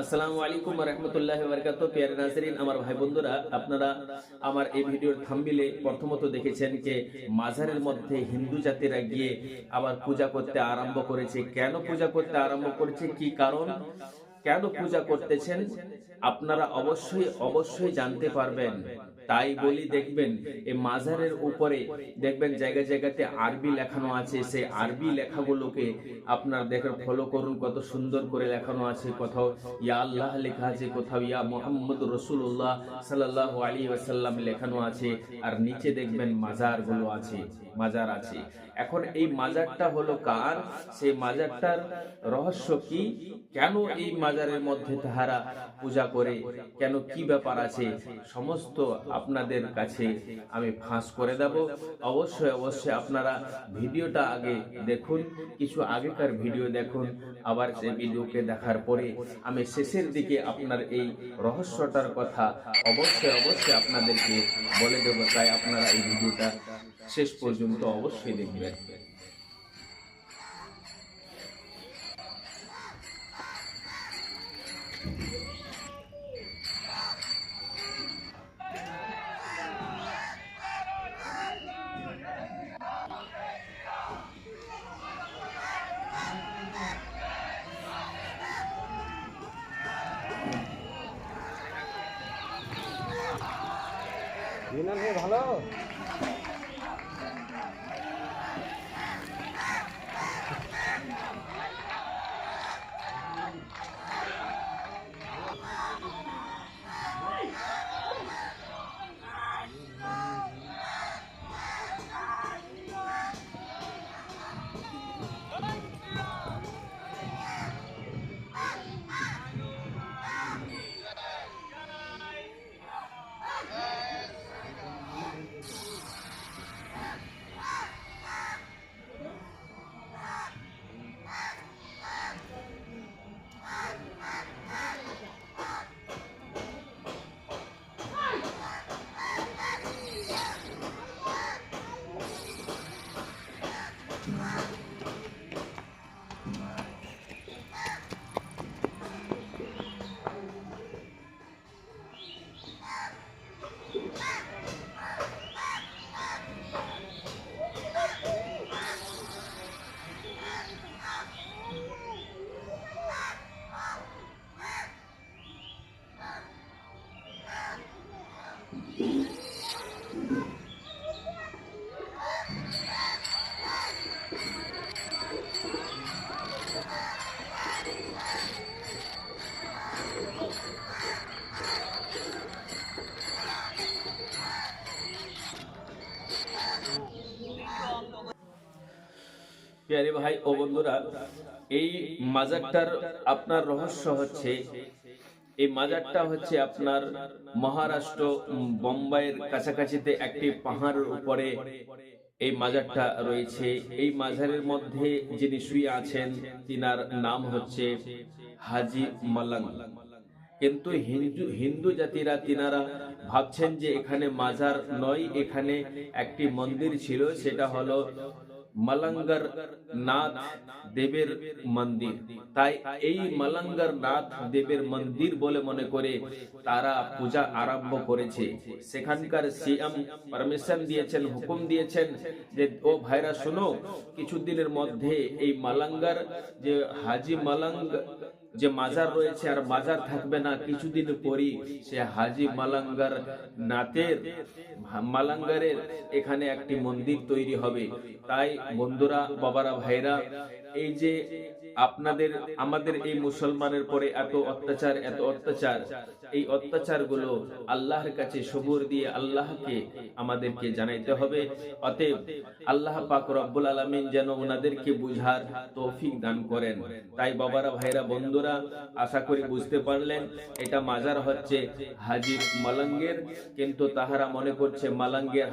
আসসালামু আলাইকুম রহমতুল্লাহ বরকাত পেয়ার নাজরিন আমার ভাই বন্ধুরা, আপনারা আমার এই ভিডিওর থাম্বিলে প্রথমত দেখেছেন যে মাজারের মধ্যে হিন্দু জাতিরা গিয়ে আবার পূজা করতে আরম্ভ করেছে। কেন পূজা করতে আরম্ভ করেছে? কি কারণ? কেন পূজা করতেছেন? আপনারা অবশ্যই অবশ্যই জানতে পারবেন। তাই বলি দেখবেন এই মাজারের উপরে দেখবেন জায়গা জায়গাতে আরবি লেখানো আছে, সেই আরবি লেখাগুলোকে আপনার দেখেন ফলো করুন, কত সুন্দর করে লেখানো আছে। কোথাও, ইয়া আল্লাহ লেখা আছে, কোথাও, ইয়া মোহাম্মদ রসুল্লাহ সাল্লাহ আলী ওয়াসাল্লাম লেখানো আছে। আর নিচে দেখবেন মাজারগুলো আছে, মাজার আছে। এখন এই মাজারটা হলো কার? সেই মাজারটার রহস্য কি? কেন এই মাজারের মধ্যে তাহারা পূজা করে। কেন কি ব্যাপার আছে? সমস্ত আপনাদের কাছে আমি ফাঁস করে দেব। অবশ্যই অবশ্যই আপনারা ভিডিওটা আগে দেখুন, কিছু আগেকার ভিডিও দেখুন। আবার সেই ভিডিওকে দেখার পরে আমি শেষের দিকে আপনার এই রহস্যটার কথা অবশ্যই অবশ্যই আপনাদেরকে বলে দেব। তাই আপনারা এই ভিডিওটা শেষ পর্যন্ত অবশ্যই দেখবেন। মিনাল ভাই প্যারে ভাই, ও বন্ধুরা, এই মাজারটার আপনার রহস্য হচ্ছে, এই মাজারটা হচ্ছে আপনার মহারাষ্ট্র, বোম্বাইয়ের কাছাকাছিতে একটি পাহাড়ের উপরে এই মাজারটা রয়েছে। এই মাজারের মধ্যে যিনি শুয়ে আছেন, তিনার নাম হচ্ছে হাজি মালাং। কিন্তু হিন্দু হিন্দু জাতিরা, তিনারা ভাবছেন যে এখানে মাজার নয়, এখানে একটি মন্দির ছিল, সেটা হলো মালাঙ্গার নাথ দেবের মন্দির। তাই এই মালাঙ্গার নাথ দেবের মন্দির বলে মনে করে তারা পূজা আরম্ভ করেছে। সেখানকার সিএম পারমিশন দিয়েছেন, হুকুম দিয়েছেন যে, ও ভাইরা, শোনো, কিছুদিনের মধ্যে এই মালাঙ্গার যে হাজি মালাঙ্গ যে মাজার রয়েছে আর মাজার থাকবে না, কিছুদিন পরই সে হাজি মালাঙ্গার নাতের, মালাঙ্গারের এখানে একটি মন্দির তৈরি হবে। তাই বন্ধুরা, বাবারা ভাইরা এই যে আপনাদের, আমাদের এই মুসলমানের পরে এত অত্যাচার এত অত্যাচার, এই অত্যাচারগুলো আল্লাহর কাছে সবুর দিয়ে আল্লাহকে আমাদেরকে জানাইতে হবে। অতএব আল্লাহ পাক রব্বুল আলমিন যেন ওনাদেরকে বুঝার তৌফিক দান করেন। তাই বাবারা ভাইরা বন্ধুরা, আশা করি বুঝতে পারলেন, এটা মাজার হচ্ছে হাজির মালাঙ্গের, কিন্তু তাহারা মনে করছে মালাঙ্গের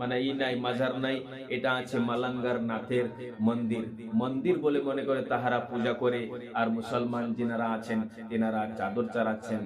মানে ই নাই, মাজার নাই, এটা আছে মালাঙ্গার নাথের মন্দির। মন্দির বলে মনে করে তাহারা পূজা করে, আর মুসলমান যিনারা আছেন, তেনারা চাদর চারাচ্ছেন